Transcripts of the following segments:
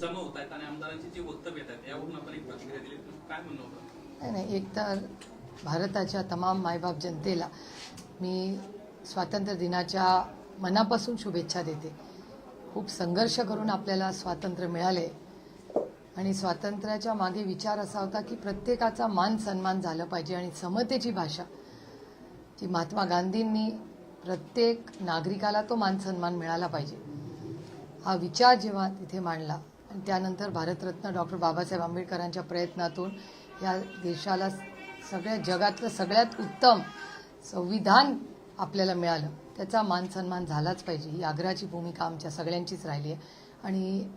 जमा होत आहेत आणि आमदारांची जी वक्तव्य आहेत यावरून आपण एक प्रतिक्रिया दिली. काय म्हणणं होतं? नाही नाही एक तर भारताच्या तमाम मायबाप जनतेला मी स्वातंत्र्य दिनाच्या मनापासून शुभेच्छा देते. खूप संघर्ष करून आपल्याला स्वातंत्र्य मिळाले. आणि स्वातंत्र्याच्या मागे विचार असा होता की प्रत्येकाचा मान सन्मान झाला पाहिजे आणि समतेची भाषा. जी महात्मा गांधींनी प्रत्येक नागरिकाला तो मान सन्मान मिळाला पाहिजे. हा विचार जेव्हा तिथे मांडला त्यानंतर भारतरत्न डॉक्टर बाबासाहेब आंबेडकरांच्या प्रयत्नातून या देशाला सगळ्या जगातलं सगळ्यात उत्तम संविधान आपल्याला मिळालं. त्याचा मान सन्मान झालाच पाहिजे. ही आग्रहाची भूमिका आमच्या सगळ्यांचीच राहिली आहे. आणि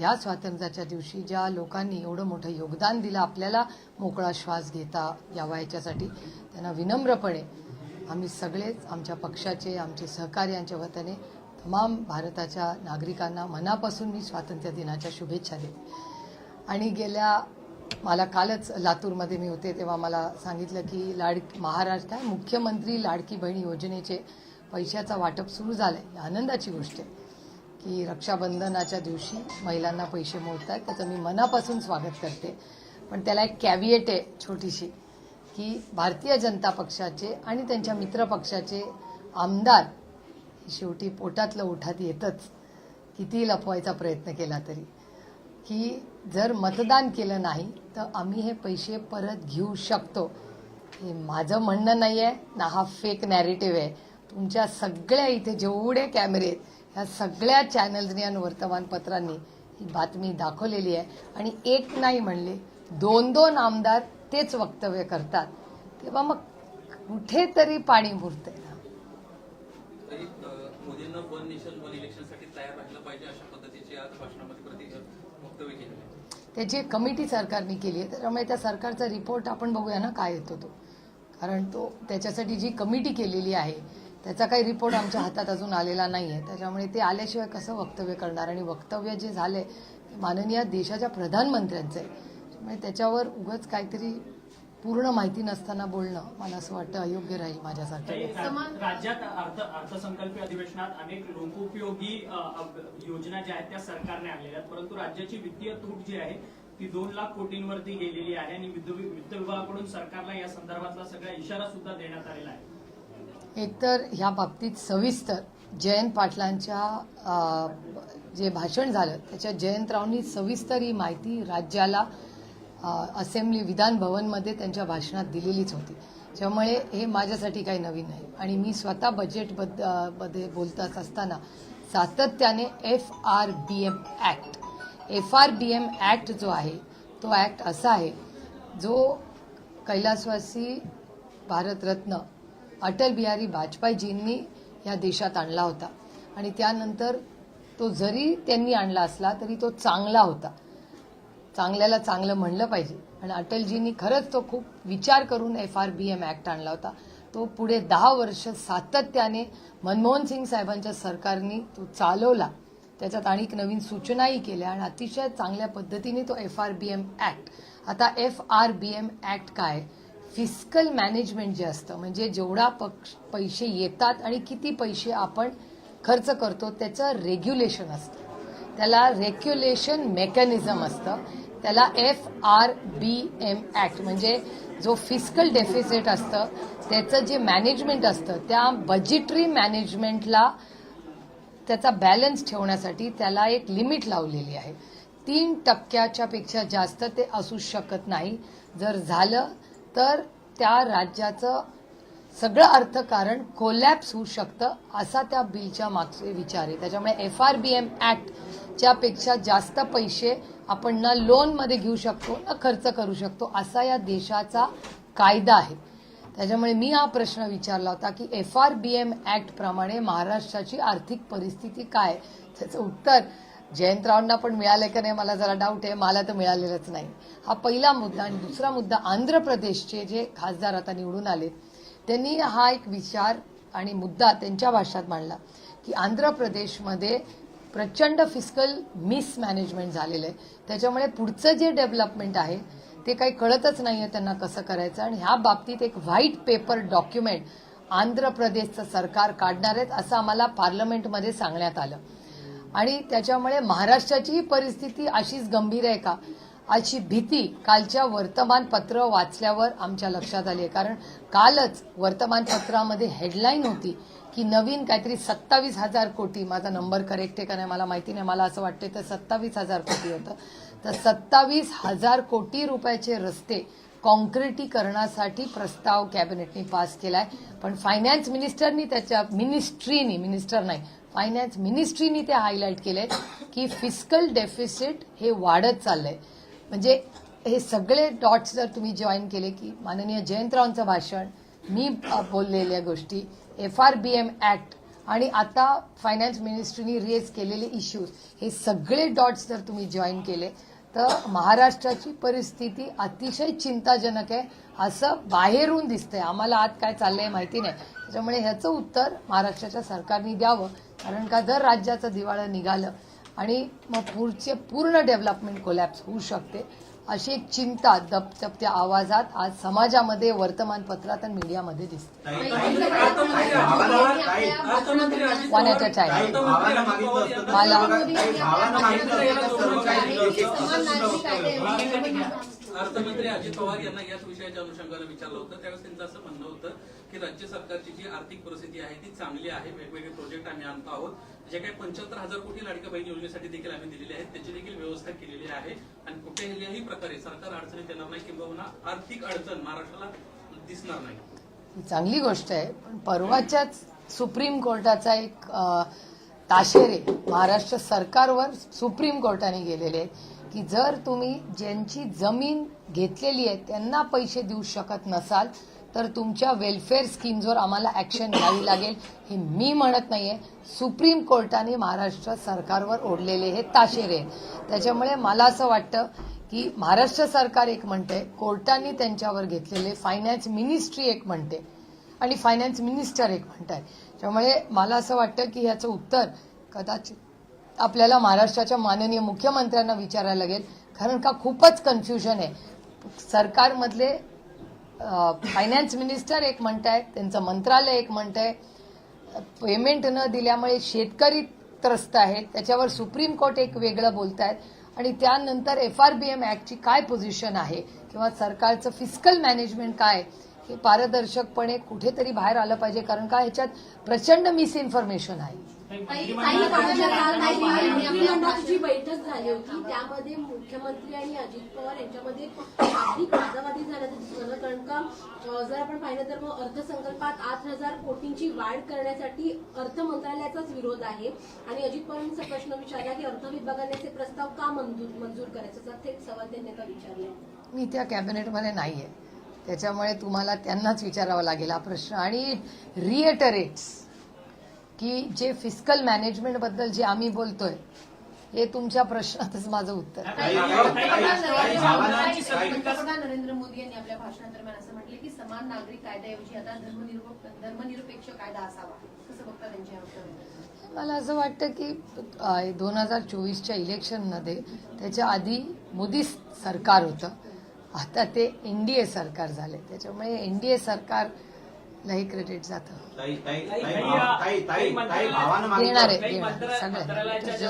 या स्वातंत्र्याच्या दिवशी ज्या लोकांनी एवढं मोठं योगदान दिलं आपल्याला मोकळा श्वास घेता यावा याच्यासाठी त्यांना विनम्रपणे आम्ही सगळेच आमच्या पक्षाचे आमचे सहकार्यांच्या वतीने तमाम भारताच्या नागरिकांना मनापासून मी स्वातंत्र्य दिनाच्या शुभेच्छा देते. आणि गेल्या मला कालच लातूरमध्ये मी होते तेव्हा मला सांगितलं की लाड महाराष्ट्र मुख्यमंत्री लाडकी बहीण योजनेचे पैशाचं वाटप सुरू झालं आहे आनंदाची गोष्ट आहे की रक्षाबंधनाच्या दिवशी महिलांना पैसे मोडत आहेत त्याचं मी मनापासून स्वागत करते. पण त्याला एक कॅविएट आहे छोटीशी की भारतीय जनता पक्षाचे आणि त्यांच्या मित्र पक्षाचे आमदार शेवटी पोटातलं ओठात येतच. किती लपवायचा प्रयत्न केला तरी. की जर मतदान केलं नाही तर आम्ही हे पैसे परत घेऊ शकतो. हे माझं म्हणणं नाही आहे ना हा फेक नॅरेटिव्ह आहे. तुमच्या सगळ्या इथे जेवढे कॅमेरे आहेत ह्या सगळ्या चॅनल्सनी आणि वर्तमानपत्रांनी ही बातमी दाखवलेली आहे. आणि एक नाही म्हणले दोन दोन आमदार तेच वक्तव्य करतात. तेव्हा मग कुठेतरी पाणी मुरतंय. मोदींना वन नेशन वन इलेक्शनसाठी तयार राहिलं पाहिजे अशा पद्धतीचे आज भाषणामध्ये प्रति वक्तव्य केले त्याची एक कमिटी सरकारने केली आहे. त्याच्यामुळे त्या सरकारचा रिपोर्ट आपण बघूया ना काय येतो तो. कारण तो त्याच्यासाठी जी कमिटी केलेली आहे त्याचा काही रिपोर्ट आमच्या हातात अजून आलेला नाही आहे त्याच्यामुळे ते आल्याशिवाय कसं वक्तव्य करणार? आणि वक्तव्य जे झाले माननीय देशाच्या प्रधानमंत्र्यांचं आहे. त्यामुळे त्याच्यावर उगच काहीतरी पूर्ण माहिती नसताना बोलणं मला असं वाटतं अयोग्य राहील माझ्यासाठी राज्यात अर्थ अर्थसंकल्पीय अधिवेशनात अनेक लोकोपयोगी योजना ज्या आहेत त्या सरकारने आणलेल्या आहेत. परंतु राज्याची वित्तीय तूट जी आहे ती दोन लाख कोटींवरती गेलेली आहे आणि वित्त विभागाकडून सरकारला या संदर्भातला सगळा इशारा सुद्धा देण्यात आलेला आहे. एकतर ह्या बाबतीत सविस्तर जयंत पाटलांच्या जे भाषण झालं त्याच्यात जयंतरावनी सविस्तर ही माहिती राज्याला असेंब्ली विधान भवनमध्ये त्यांच्या भाषणात दिलेलीच होती. त्यामुळे हे माझ्यासाठी काही नवीन नाही. आणि मी स्वतः बजेटमध्ये बोलत असताना सातत्याने F R B M act F R B M act जो आहे तो ॲक्ट असा आहे जो कैलासवासी भारतरत्न अटल बिहारी वाजपेयीजींनी या देशात आणला होता. आणि त्यानंतर तो जरी त्यांनी आणला असला तरी तो चांगला होता. चांगल्याला चांगलं म्हणलं पाहिजे. आणि अटलजींनी खरंच तो खूप विचार करून F R B M act आणला होता. तो पुढे दहा वर्ष सातत्याने मनमोहन सिंग साहेबांच्या सरकारने तो चालवला. त्याच्यात अनेक नवीन सूचनाही केल्या आणि अतिशय चांगल्या पद्धतीने तो F R B M act आता F R B M act काय? फिस्कल मॅनेजमेंट जे असतं म्हणजे जेवढा पक्ष पैसे येतात आणि किती पैसे आपण खर्च करतो त्याचं रेग्युलेशन असतं. त्याला रेग्युलेशन मेकॅनिझम असतं. त्याला F R B M act म्हणजे जो फिस्कल डेफिसिट असतं त्याचं जे मॅनेजमेंट असतं त्या बजेटरी मॅनेजमेंटला त्याचा बॅलन्स ठेवण्यासाठी त्याला एक लिमिट लावलेली आहे. तीन टक्क्याच्या पेक्षा जास्त ते असू शकत नाही. जर झालं तर त्या राज्याचं सगळं अर्थकारण कोलॅप्स होऊ शकतं असा त्या बिलच्या मागचे विचार आहे. त्याच्यामुळे एफ आर बी एम ॲक्टच्या पेक्षा जास्त पैसे आपण ना लोनमध्ये घेऊ शकतो ना खर्च करू शकतो असा या देशाचा कायदा आहे. त्याच्यामुळे मी हा प्रश्न विचारला होता की एफ आर बी एम ॲक्टप्रमाणे महाराष्ट्राची आर्थिक परिस्थिती काय? त्याचं उत्तर जयंतरावांना पण मिळालं का नाही मला जरा डाऊट आहे. मला तर मिळालेलंच नाही. हा पहिला मुद्दा आणि दुसरा मुद्दा आंध्र प्रदेशचे जे खासदार आता निवडून आले त्यांनी हा एक विचार आणि मुद्दा त्यांच्या भाषात मांडला की आंध्र प्रदेशमध्ये प्रचंड फिस्कल मिसमॅनेजमेंट झालेलं आहे. त्याच्यामुळे पुढचं जे डेव्हलपमेंट आहे ते काही कळतच नाही आहे त्यांना कसं करायचं आणि ह्या बाबतीत एक व्हाईट पेपर डॉक्युमेंट आंध्र प्रदेशचं सरकार काढणार आहेत असं आम्हाला पार्लमेंटमध्ये सांगण्यात आलं. आणि त्याच्यामुळे महाराष्ट्राची परिस्थिती अशीच गंभीर आहे का? अशी भीती कालच्या वर्तमानपत्र वाचल्यावर आमच्या लक्षात आली आहे. कारण कालच वर्तमानपत्रामध्ये हेडलाईन होती की नवीन काहीतरी सत्तावीस हजार कोटी. माझा नंबर करेक्ट आहे का नाही मला माहिती नाही. मला असं वाटतं तर सत्तावीस हजार कोटी होतं. तर सत्तावीस हजार कोटी रुपयाचे रस्ते कॉन्क्रिटीकरणासाठी प्रस्ताव कॅबिनेटने पास केला आहे पण फायनान्स मिनिस्टरनी त्याच्या मिनिस्ट्रीनी मिनिस्टर नाही फायनान्स मिनिस्ट्रीनी ते हायलाईट केले की फिस्कल डेफिसिट हे वाढत चाललंय. म्हणजे हे सगळे डॉट्स जर तुम्ही जॉईन केले की माननीय जयंतरावांचं भाषण मी बोललेल्या गोष्टी F R B M act आणि आता फायनान्स मिनिस्ट्रीनी रेज केलेले इश्यूज हे सगळे डॉट्स जर तुम्ही जॉईन केले तर महाराष्ट्राची परिस्थिती अतिशय चिंताजनक आहे. असं बाहेरून दिसतंय. आम्हाला आत काय चाललंय माहिती नाही. त्याच्यामुळे ह्याचं उत्तर महाराष्ट्राच्या सरकारने द्यावं. कारण का जर राज्याचं दिवाळं निघालं आणि मग पुढचे पूर्ण डेव्हलपमेंट कोलॅप्स होऊ शकते. अशी एक चिंता दपदपत्या आवाजात आज समाजामध्ये वर्तमानपत्रात आणि मीडियामध्ये दिसते. भावाला मागितलं असतं तर मला- अर्थमंत्री अजित पवार यांना याच विषयाच्या अनुषंगानं विचारलं होतं. त्यावेळेस त्यांचं असं म्हणणं होतं की राज्य सरकारची जी आर्थिक परिस्थिती आहे ती चांगली आहे. वेगवेगळे प्रोजेक्ट आम्ही आणतो आहोत. जे काही पंच्याहत्तर हजार कोटी लाडक्या बहीण योजनेसाठी देखील आम्ही दिलेले आहेत त्याची देखील व्यवस्था केलेली आहे. आणि कुठेही प्रकारे सरकार अडचणीत येणार नाही किंवा आर्थिक अडचण महाराष्ट्राला दिसणार नाही. चांगली गोष्ट आहे पण परवाच्याच सुप्रीम कोर्टाचा एक ताशेरे महाराष्ट्र सरकारवर सुप्रीम कोर्टाने गेलेले आहेत. की जर तुम्ही ज्यांची जमीन घेतलेली आहे त्यांना पैसे देऊ शकत नसाल तर तुमच्या वेलफेअर स्कीम्सवर आम्हाला ॲक्शन घ्यावी लागेल. हे मी म्हणत नाही आहे सुप्रीम कोर्टाने महाराष्ट्र सरकारवर ओढलेले हे ताशेरे आहेत. त्याच्यामुळे मला असं वाटतं की महाराष्ट्र सरकार एक म्हणते कोर्टाने त्यांच्यावर घेतलेले फायनान्स मिनिस्ट्री एक म्हणते आणि फायनान्स मिनिस्टर एक म्हणत आहे त्यामुळे मला असं वाटतं की ह्याचं उत्तर कदाचित आपल्याला महाराष्ट्राच्या माननीय मुख्यमंत्र्यांना विचारायला लागेल. कारण का खूपच कन्फ्युजन आहे. सरकारमधले फायनान्स मिनिस्टर एक म्हणतायत त्यांचं मंत्रालय एक म्हणतंय. पेमेंट न दिल्यामुळे शेतकरी त्रस्त आहेत. त्याच्यावर सुप्रीम कोर्ट एक वेगळं बोलत आहेत आणि त्यानंतर एफ आर बी एम ॲक्टची काय पोझिशन आहे? किंवा सरकारचं फिजिकल मॅनेजमेंट काय? हे पारदर्शकपणे कुठेतरी बाहेर आलं पाहिजे. कारण का ह्याच्यात प्रचंड मिसइन्फॉर्मेशन आहे. मंत्रिमंडळाची बैठक झाली होती. त्यामध्ये मुख्यमंत्री आणि अजित पवार यांच्यामध्ये शाब्दिक वादावादी झाल्याचं दिसून आलं कारण का? जर आपण पाहिलं तर मग अर्थसंकल्पात आठ हजार कोटींची वाढ करण्यासाठी अर्थ मंत्रालयाचाच विरोध आहे. आणि अजित पवारांनी असा प्रश्न विचारला की अर्थ विभागाने ते प्रस्ताव का मंजूर मंजूर करायचा? थेट सवाल त्यांनी आता विचारला. मी त्या कॅबिनेटमध्ये नाहीये. त्याच्यामुळे तुम्हाला त्यांनाच विचारावा लागेल हा प्रश्न. आणि रिएटरेट्स की जे फिजिकल मॅनेजमेंटबद्दल जे आम्ही बोलतोय हे तुमच्या प्रश्नातच माझं उत्तर पंतप्रधान नरेंद्र मोदी यांनी आपल्या भाषणादरम्यान असं म्हटले की समान नागरिक कायद्याऐवजी आता धर्मनिरपेक्ष धर्मनिरपेक्ष कायदा असावा. कसं बघता त्यांच्या वक्तव्यात मला असं वाटतं की दोन हजार चोवीसच्या इलेक्शनमध्ये त्याच्या आधी मोदी सरकार होतं. आता ते एनडीए सरकार झाले. त्याच्यामुळे एनडीए जातं येणार आहे. येणार.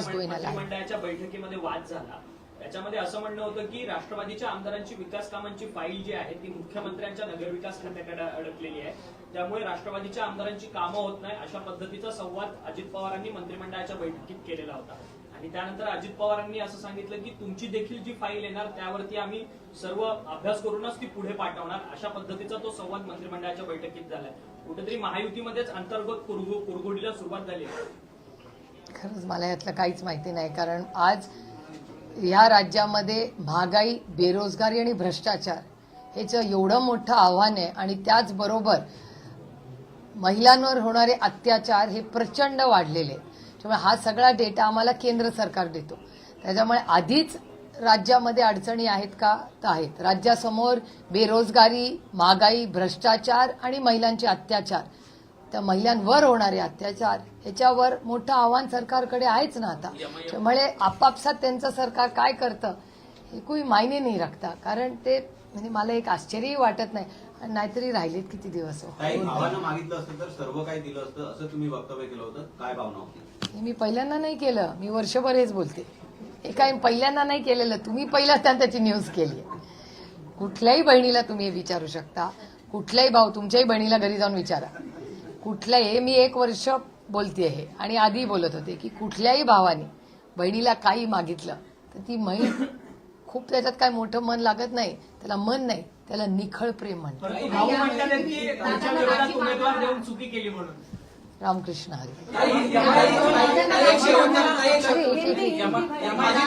going alive. मंत्रिमंडळाच्या बैठकीमध्ये वाद झाला त्याच्यामध्ये असं म्हणणं होतं की राष्ट्रवादीच्या आमदारांची विकास कामांची फाईल जी आहे ती मुख्यमंत्र्यांच्या नगरविकास खात्याकडे अडकलेली आहे त्यामुळे राष्ट्रवादीच्या आमदारांची कामं होत नाही अशा पद्धतीचा संवाद अजित पवारांनी मंत्रिमंडळाच्या बैठकीत केलेला होता आणि त्यानंतर अजित पवारांनी असं सांगितलं की तुमची देखील जी फाईल येणार त्यावरती आम्ही सर्व अभ्यास करूनच ती पुढे पाठवणार. अशा पद्धतीचा तो संवाद मंत्रिमंडळाच्या बैठकीत झालाय. कुठेतरी महायुतीमध्येच अंतर्गत कुरघोडीला सुरुवात झाली खरंच मला यातलं काहीच माहिती नाही कारण आज या राज्यामध्ये महागाई बेरोजगारी आणि भ्रष्टाचार ह्याचं एवढं मोठं आव्हान आहे आणि त्याचबरोबर महिलांवर होणारे अत्याचार हे प्रचंड वाढलेले आहेत. त्यामुळे हा सगळा डेटा आम्हाला केंद्र सरकार देतो. त्याच्यामुळे आधीच राज्यामध्ये अडचणी आहेत का? तर आहेत. राज्यासमोर बेरोजगारी महागाई भ्रष्टाचार आणि महिलांचे अत्याचार. त्या महिलांवर होणारे अत्याचार ह्याच्यावर मोठं आव्हान सरकारकडे आहेच ना आता. त्यामुळे आपापसात त्यांचं सरकार काय करतं हे कोणी मायने नाही रखता. कारण ते म्हणजे मला एक आश्चर्यही वाटत नाही. आणि नाहीतरी राहिलेत किती दिवस. मागितलं असतं तर सर्व काही दिलं असतं असं तुम्ही वक्तव्य केलं होतं. काय भावना होती? हे मी पहिल्यांदा नाही केलं. मी वर्षभर हेच बोलते. हे काय पहिल्यांदा नाही केलेलं. तुम्ही पहिल्यांदा त्याची न्यूज केली कुठल्याही बहिणीला तुम्ही हे विचारू शकता. कुठल्याही भाऊ तुमच्याही बहिणीला घरी जाऊन विचारा. कुठल्याही हे मी एक वर्ष बोलते हे. आणि आधी बोलत होते की कुठल्याही भावाने बहिणीला काही मागितलं तर ती बहीण खूप त्याच्यात काय मोठं मन लागत नाही. त्याला मन नाही. त्याला निखळ प्रेम म्हणतात. रामकृष्ण अजित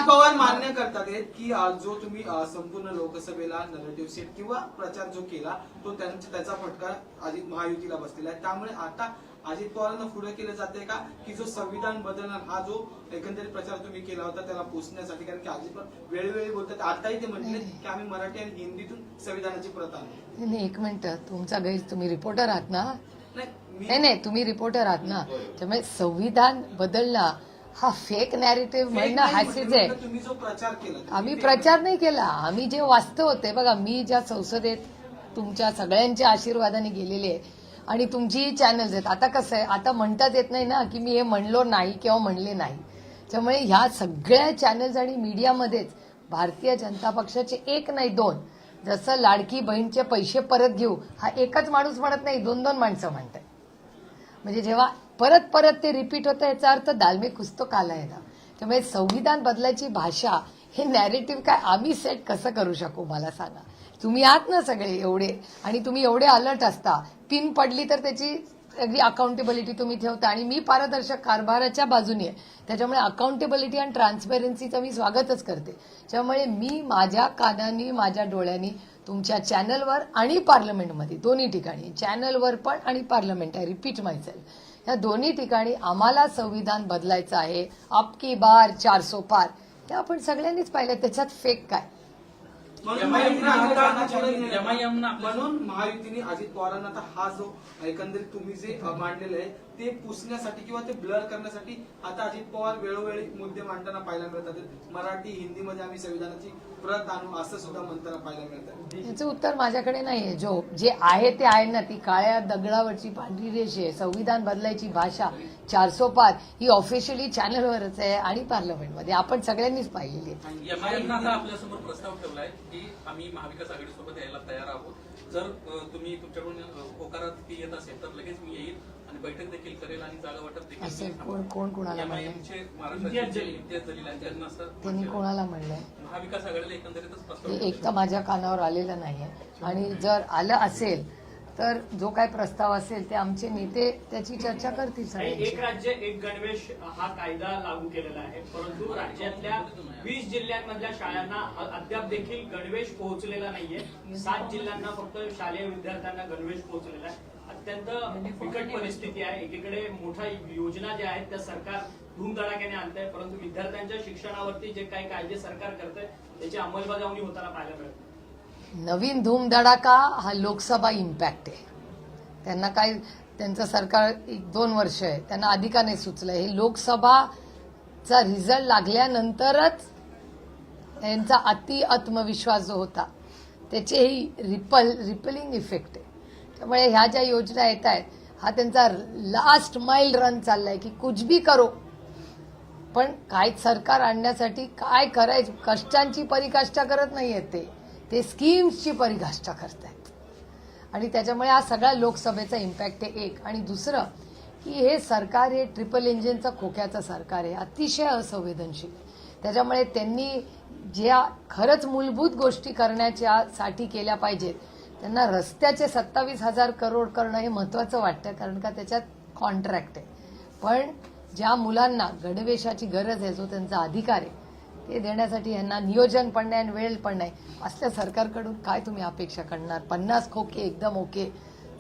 पवार मान्य करतात की जो तुम्ही संपूर्ण लोकसभेला नरेटिव्ह सेट किंवा प्रचार जो केला तो त्यांचा त्याचा फटका अजित महायुतीला बसलेला आहे. त्यामुळे आता अजित पवारांना पुढे केलं जाते का? की जो संविधान बदलणार हा जो एकंदरीत प्रचार तुम्ही केला होता त्याला पोचण्यासाठी कारण की अजित पवार वेळोवेळी बोलतात. आताही ते म्हटले की आम्ही मराठी आणि हिंदीतून संविधानाची प्रत आणली. एक मिनिट. तुमचा गैर तुम्ही रिपोर्टर आहात ना? नाही नाही तुम्ही रिपोर्टर आहात ना. त्यामुळे संविधान बदलणं हा फेक नॅरेटिव्ह म्हणणं हास्यच आहे. आम्ही प्रचार नाही केला. आम्ही जे वास्तव होते बघा मी ज्या संसदेत तुमच्या सगळ्यांच्या आशीर्वादाने गेलेले आहे आणि तुमची चॅनल्स आहेत. आता कसं आहे आता म्हणताच येत नाही ना की मी हे म्हणलो नाही किंवा म्हणले नाही. त्यामुळे ह्या सगळ्या चॅनल्स आणि मीडियामध्येच भारतीय जनता पक्षाचे एक नाही दोन. जसं लाडकी बहीणचे पैसे परत घेऊ हा एकच माणूस म्हणत नाही दोन दोन माणसं म्हणतात. म्हणजे जेव्हा परत परत ते रिपीट होतं याचा अर्थ दालमे कुस्तो काला आहे ना त्यामुळे संविधान बदलायची भाषा हे नॅरेटिव्ह काय आम्ही सेट कसं करू शकू मला सांगा. तुम्ही आहात ना सगळे एवढे आणि तुम्ही एवढे अलर्ट असता. पिन पडली तर त्याची अगदी अकाउंटेबिलिटी तुम्ही ठेवता आणि मी पारदर्शक कारभाराच्या बाजूने आहे. त्याच्यामुळे अकाउंटेबिलिटी आणि ट्रान्सपेरन्सीचं मी स्वागतच करते. त्यामुळे मी माझ्या कानांनी माझ्या डोळ्यांनी तुमच्या चॅनलवर आणि पार्लमेंटमध्ये दोन्ही ठिकाणी चॅनलवर पण आणि पार्लमेंट आहे रिपीट मायसेल या दोन्ही ठिकाणी आम्हाला संविधान बदलायचं आहे. आपकी बार चारसो पार. हे आपण सगळ्यांनीच पाहिलं त्याच्यात फेक काय? म्हणून महायुतीने अजित पवारांना आता हा जो एकंदरीत तुम्ही जे मांडलेलं आहे ते पुसण्यासाठी किंवा ते ब्लर करण्यासाठी आता अजित पवार वेळोवेळी मुद्दे मांडताना पाहायला मिळतात. मराठी हिंदीमध्ये आम्ही संविधानाची प्रत आणू असं सुद्धा म्हणताना पाहायला मिळतात याचं उत्तर माझ्याकडे नाहीये जो जे आहे ते आहे ना ती काळ्या दगडावरची पांढरी रेष आहे. संविधान बदलायची भाषा. चारसो पार ही ऑफिशियली चॅनलवरच आहे आणि पार्लमेंटमध्ये. आपण सगळ्यांनीच पाहिलेली आहे. आपल्यासमोर प्रस्ताव ठेवलाय की आम्ही महाविकास आघाडीसोबत यायला तयार आहोत. जर तुम्ही तुमच्याकडून होकारात ती येत असेल तर लगेच मी येईल आणि बैठक देखील करेल आणि जागा वाटप देखील कोण कोण कोणाला म्हणलंय? त्यांना. कोणाला महाविकास आघाडीला एकंदरीतच एक तर माझ्या कानावर आलेलं नाहीये. आणि जर आलं असेल तर जो काय प्रस्ताव असेल ते आमचे नेते त्याची चर्चा करतील एक राज्य एक गणवेश हा कायदा लागू केलेला आहे. परंतु राज्यातल्या वीस जिल्ह्यांमधल्या शाळांना अद्याप देखील गणवेश पोहोचलेला नाहीये. सात जिल्ह्यांना फक्त शालेय विद्यार्थ्यांना गणवेश पोहोचलेला आहे. अत्यंत बिकट परिस्थिती आहे. एकीकडे मोठ्या योजना ज्या आहेत त्या सरकार धूमधडाक्याने आणत आहे परंतु विद्यार्थ्यांच्या शिक्षणावरती जे काही कायदे सरकार करत आहे त्याची अंमलबजावणी होताना पाहायला मिळत. नाही. नवीन धूमधडाका हा लोकसभा इम्पॅक्ट आहे. त्यांना काय त्यांचं सरकार एक दोन वर्ष आहे त्यांना आधी का नाही सुचलं हे लोकसभाचा रिझल्ट लागल्यानंतरच यांचा अति आत्मविश्वास जो होता त्याचेही रिपल रिपलिंग इफेक्ट आहे. त्यामुळे ह्या ज्या योजना येत आहेत हा त्यांचा लास्ट माइल रन चाललाय की कुछ भी करो. पण काय सरकार आणण्यासाठी काय करायचं कष्टांची परिकाष्ठा करत नाहीयेत ते. ते स्कीम्सची परिघाष्ट आहेत आणि त्याच्यामुळे हा सगळा लोकसभेचा इम्पॅक्ट आहे एक. आणि दुसरं की हे सरकार हे ट्रिपल इंजिनचं खोक्याचं सरकार आहे. अतिशय असंवेदनशील. त्याच्यामुळे त्यांनी ज्या खरंच मूलभूत गोष्टी करण्याच्या साठी केल्या पाहिजेत त्यांना रस्त्याचे सत्तावीस हजार करोड करणं हे महत्वाचं वाटतं कारण का त्याच्यात कॉन्ट्रॅक्ट आहे. पण ज्या मुलांना गणवेशाची गरज आहे जो त्यांचा अधिकार आहे ते देण्यासाठी यांना नियोजन पण नाही आणि वेळ पण नाही. असल्या सरकारकडून काय तुम्ही अपेक्षा करणार? पन्नास खोके एकदम ओके.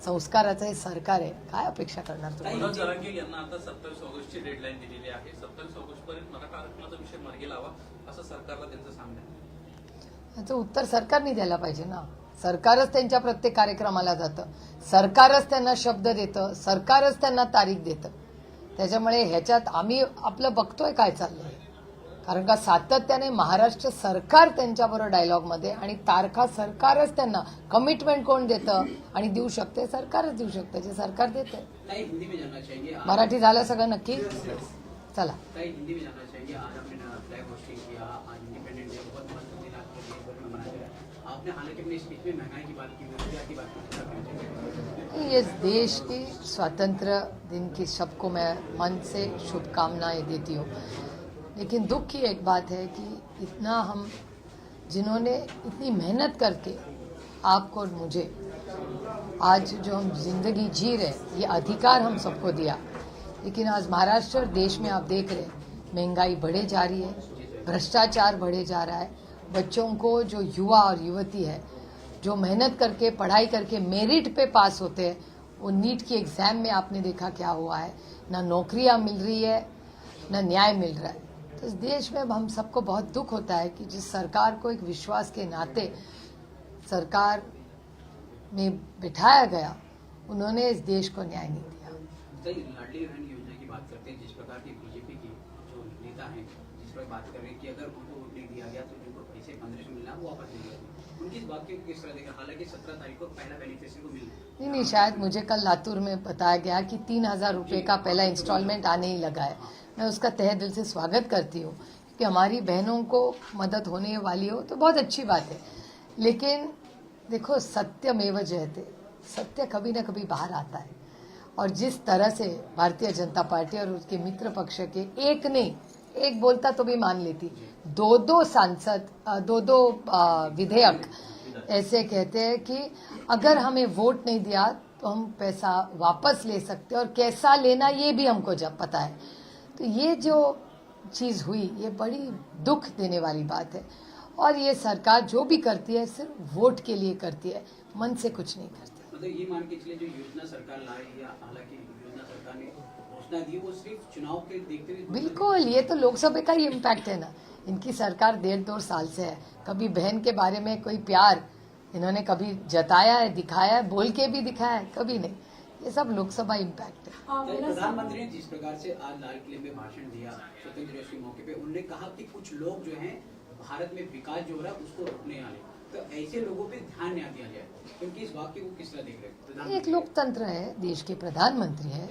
संस्काराचं हे सरकार आहे. काय अपेक्षा करणार तुम्ही? यांना आता सत्तावीस ऑगस्टची डेडलाईन दिलेली आहे. सत्तावीस ऑगस्ट पर्यंत मराठा आरक्षणाचा विषय मार्गी लावा असं सरकारला त्यांचं सांगणं. याचं उत्तर सरकारने द्यायला पाहिजे ना. सरकारच त्यांच्या प्रत्येक कार्यक्रमाला जातं. सरकारच त्यांना शब्द देतं. सरकारच त्यांना तारीख देतं. त्याच्यामुळे ह्याच्यात आम्ही आपलं बघतोय काय चाललंय. कारण का सातत्याने महाराष्ट्र सरकार त्यांच्याबरोबर डायलॉगमध्ये आणि तारखा सरकारच त्यांना कमिटमेंट कोण देतं आणि देऊ शकते सरकारच देऊ शकते जे सरकार देते. मराठी झालं सगळं नक्की? चला? इस देश की स्वतंत्र दिन की सबको मैं मन से शुभकामनाएं देती हूँ। लेकिन दुख की एक बात है कि इतना हम, जिन्होंने इतनी मेहनत करके आपको और मुझे, आज जो हम ज़िंदगी जी रहे ये अधिकार हम सबको दिया। लेकिन आज महाराष्ट्र और देश में आप देख रहे महँगाई बढ़े जा रही है, भ्रष्टाचार बढ़े जा रहा है। बच्चों को जो युवा और युवती है, जो मेहनत करके, पढ़ाई करके मेरिट पे पास होते हैं, वो नीट की एग्ज़ाम में आपने देखा क्या हुआ है? ना नौकरियाँ मिल रही है, ना न्याय मिल रहा है। तो इस देश में हम सबको बहुत दुख होता है कि जिस सरकार को एक विश्वास के नाते सरकार में बिठाया गया उन्होंने इस देश को न्याय नहीं दिया। लाडली बहन योजना की बात करते हैं जिस प्रकार की बीजेपी की जो नेता हैं जिस पर बात कर रहे हैं कि अगर उनको वोट नहीं दिया गया तो जिनको पैसे पंद्रह सौ मिलना वो वापस नहीं उनकी इस बात को किस तरह देखा? हालाँकि सत्रह तारीख को पहला बेनिफिशियरी को मिल नहीं नहीं शायद मुझे कल लातूर में बताया गया कि तीन हज़ार रुपये का पहला इंस्टॉलमेंट आने ही लगा है। मैं उसका तहे दिल से स्वागत करती हूँ कि हमारी बहनों को मदद होने वाली हो तो बहुत अच्छी बात है। लेकिन देखो, सत्यमेव जयते, सत्य कभी ना कभी बाहर आता है। और जिस तरह से भारतीय जनता पार्टी और उसके मित्र पक्ष के एक नहीं एक बोलता तो भी मान लेती। दो दो सांसद दो दो विधेयक ऐसे कहते हैं कि अगर हमें वोट नहीं दिया तो हम पैसा वापस ले सकते और कैसा लेना ये भी हमको जब पता है। तो ये जो चीज़ हुई ये बड़ी दुख देने वाली बात है। और ये सरकार जो भी करती है सिर्फ़ वोट के लिए करती है मन से कुछ नहीं करती। मतलब ये मान के चले जो योजना सरकार या हालाँकि योजना सरकार ने घोषणा दी वो सिर्फ़ चुनाव के देखते हुए बिल्कुल ये तो लोकसभा का ही इम्पैक्ट है ना। इनकी सरकार डेढ़ दो साल से है। कभी बहन के बारे में कोई प्यार इन्होंने कभी जताया है दिखाया है बोल के भी दिखाया है कभी नहीं। ये सब लोकसभा इम्पैक्ट है। तो प्रधानमंत्री ने जिस प्रकार से आज लाल किले में भाषण दिया स्वतंत्र दिवस के मौके पे उन्होंने कहा कि कुछ लोग जो हैं भारत में विकास जो हो रहा है उसको रोकने वाले तो ऐसे लोगों पे ध्यान न दिया जाए क्योंकि इस वाक्य को किस तरह देख रहे हैं? एक लोकतंत्र है देश के प्रधानमंत्री है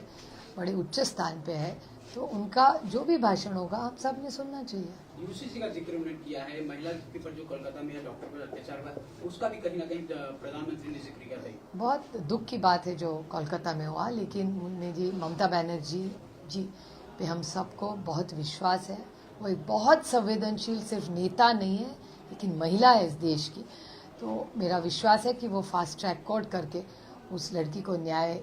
बड़े उच्च स्थान पे है। तो उनका जो भी भाषण होगा हम सबने सुनना चाहिए। यूसीसी का ज़िक्र उन्होंने किया है महिला के पर जो कोलकाता में डॉक्टर पर अत्याचार हुआ उसका भी कहीं ना कहीं प्रधानमंत्री ने ज़िक्र किया था। बहुत दुख की बात है जो कोलकाता में हुआ लेकिन उनमें जी ममता बनर्जी जी पे हम सबको बहुत विश्वास है। वो एक बहुत संवेदनशील सिर्फ़ नेता नहीं है लेकिन महिला है इस देश की। तो मेरा विश्वास है कि वो फास्ट ट्रैक कोर्ट करके उस लड़की को न्याय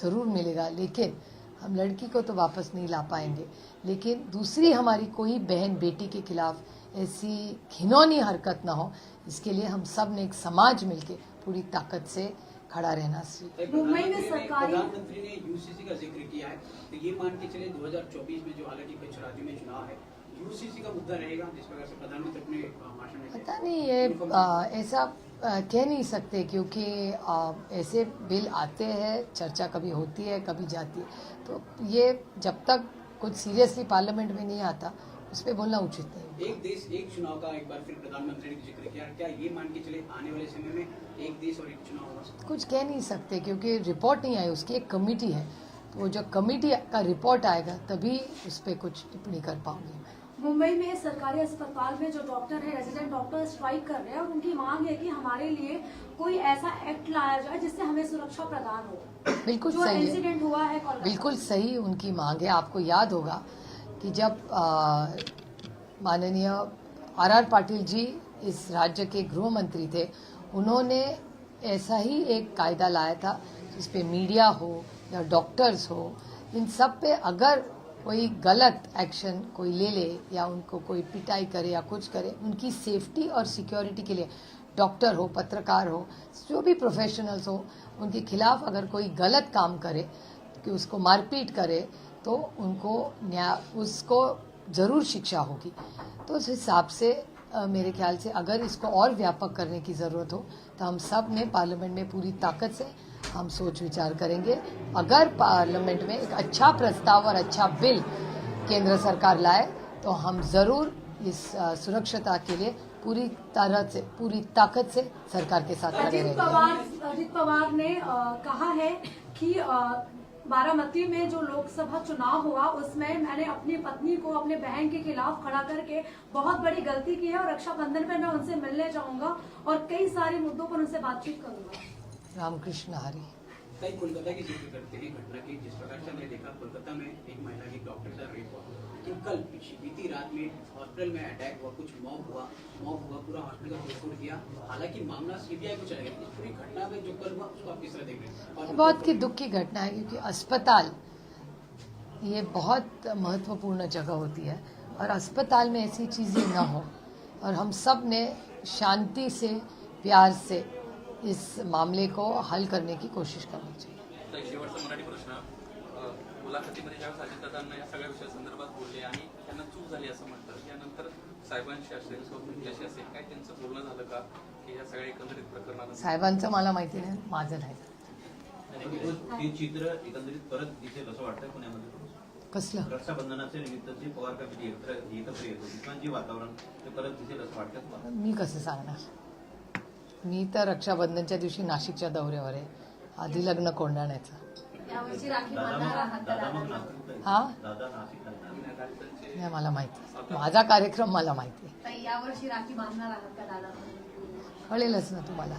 ज़रूर मिलेगा लेकिन हम लड़की को तो वापस नहीं ला पाएँगे। लेकिन दूसरी हमारी कोई बहन बेटी के खिलाफ ऐसी घिनौनी हरकत ना हो इसके लिए हम सबने एक समाज मिलके पूरी ताकत से खड़ा रहना चाहिए मुंबई में प्रधानमंत्री ने- सरकारी- प्रधानमंत्री ने यूसीसी का ज़िक्र किया है। तो ये मान के चले 2024 में जो हालाँकि कुछ राज्यों में चुनाव है यूसीसी का मुद्दा रहेगा जिस प्रकार से प्रधानमंत्री अपने भाषण में पता नहीं ये आ, ऐसा आ, कह नहीं सकते क्योंकि आ, ऐसे बिल आते हैं चर्चा कभी होती है कभी जाती है। तो ये जब तक कुछ सीरियसली पार्लियामेंट में नहीं आता उस पर बोलना उचित नहीं एक देश एक चुनाव का एक बार फिर प्रधानमंत्री ने ज़िक्र किया क्या ये मान के चले आने वाले समय में एक देश और एक चुनाव होगा? कुछ कह नहीं सकते क्योंकि रिपोर्ट नहीं आई उसकी एक कमेटी है। तो वो जब कमेटी का रिपोर्ट आएगा तभी उस पर कुछ टिप्पणी कर पाऊँगी। मैं मुंबई में सरकारी अस्पताल में जो डॉक्टर है रेजिडेंट डॉक्टर स्ट्राइक कर रहे हैं और उनकी मांग है कि हमारे लिए कोई ऐसा एक्ट लाया जाए जिससे हमें सुरक्षा प्रदान हो। बिल्कुल जो सही इंसिडेंट हुआ है बिल्कुल सही उनकी मांग है। आपको याद होगा कि जब माननीय आर आर पाटिल जी इस राज्य के गृह मंत्री थे उन्होंने ऐसा ही एक कायदा लाया था जिस पे मीडिया हो या डॉक्टर्स हो इन सब पे अगर कोई गलत एक्शन कोई ले ले या उनको कोई पिटाई करे या कुछ करे, उनकी सेफ्टी और सिक्योरिटी के लिए डॉक्टर हो, पत्रकार हो, जो भी प्रोफेशनल्स हो, उनके खिलाफ अगर कोई गलत काम करे, कि उसको मारपीट करे तो उनको न्याय उसको ज़रूर शिक्षा होगी। तो उस हिसाब से मेरे ख्याल से अगर इसको और व्यापक करने की ज़रूरत हो तो हम सबने पार्लियामेंट में पूरी ताकत से हम सोच विचार करेंगे। अगर पार्लियामेंट में एक अच्छा प्रस्ताव और अच्छा बिल केंद्र सरकार लाए तो हम ज़रूर इस सुरक्षता के लिए पूरी तरह से पूरी ताकत से सरकार के साथ खड़े अजित रहेंगे। पवार अजित पवार ने अ, कहा है कि बारामती में जो लोकसभा चुनाव हुआ उसमें मैंने अपनी पत्नी को अपने बहन के खिलाफ खड़ा करके बहुत बड़ी गलती की है और रक्षाबंधन में मैं उनसे मिलने जाऊँगा और कई सारे मुद्दों पर उनसे बातचीत करूँगा। रामकृष्ण हरी। कई कोलकाता की ज़िक्र करते हैं घटना की जिस प्रकार से हमने देखा कोलकाता में एक महिला की डॉक्टर का रेप हुआ। लेकिन कल बीती रात में हॉस्पिटल में अटैक हुआ कुछ मॉब हुआ मॉब हुआ पूरा हॉस्पिटल का तोड़फोड़ किया। हालाँकि मामला सीबीआई को चला गया। इस पूरी घटना में जो कल हुआ उसको आप किस तरह देख रहे हैं? बहुत ही दुख की घटना है क्योंकि अस्पताल ये बहुत महत्वपूर्ण जगह होती है और अस्पताल में ऐसी चीज़ें ना हो। और हम सबने शांति से प्यार से इस मामले को हल करने की कोशिश करनी चाहिए। तर एक शेवटचा मराठी प्रश्न अ, मुलाखतीमध्ये ज्यावेळेस अजितदादांना या सगळ्या विषयासंदर्भात बोलले आणि त्यांना चूक झाली असं म्हणतात यानंतर साहेबांशी असेल किंवा तुमच्याशी असेल काय त्यांचं बोलणं झालं का? की या सगळ्या एकंदरीत प्रकरणाला साहेबांचं मला माहिती नाही माझं नाही. चित्र एकंदरीत परत दिसेल असं पुण्यामध्ये कसलं? रक्षाबंधनाच्या निमित्त जे पवार कमिटी एकत्र येत होती किंवा जे वातावरण ते परत दिसेल असं वाटतं मी कसं सांगणार? मी तर रक्षाबंधनच्या दिवशी नाशिकच्या दौऱ्यावर आहे. आधी लग्न कोंडाण्याचं. हा. नाही मला माहिती. माझा कार्यक्रम मला माहिती आहे. ताई यावर्षी राखी बांधणार आहात का दादा? कळेलच ना तुम्हाला.